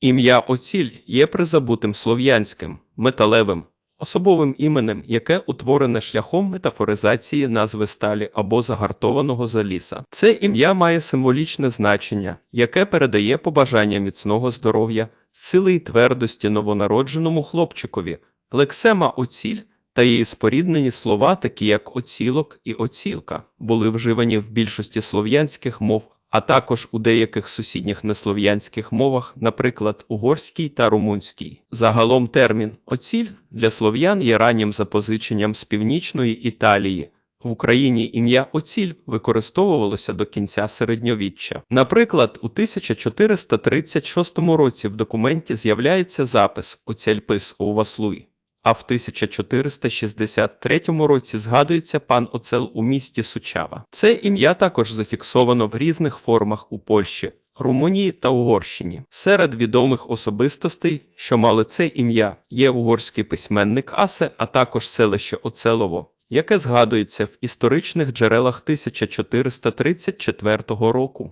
Ім'я Оціль є призабутим слов'янським, металевим, особовим іменем, яке утворене шляхом метафоризації назви сталі або загартованого заліза. Це ім'я має символічне значення, яке передає побажання міцного здоров'я, сили й твердості новонародженому хлопчикові. Лексема Оціль та її споріднені слова, такі як оцілок і оцілка, були вживані в більшості слов'янських мов, а також у деяких сусідніх неслов'янських мовах, наприклад, угорській та румунській. Загалом термін оціль для слов'ян є раннім запозиченням з північної Італії. В Україні ім'я Оціль використовувалося до кінця середньовіччя. Наприклад, у 1436 році в документі з'являється запис «Оцельпис у Васлуй», а в 1463 році згадується пан Оцел у місті Сучава. Це ім'я також зафіксовано в різних формах у Польщі, Румунії та Угорщині. Серед відомих особистостей, що мали це ім'я, є угорський письменник Асе, а також селище Оцелово, яке згадується в історичних джерелах 1434 року.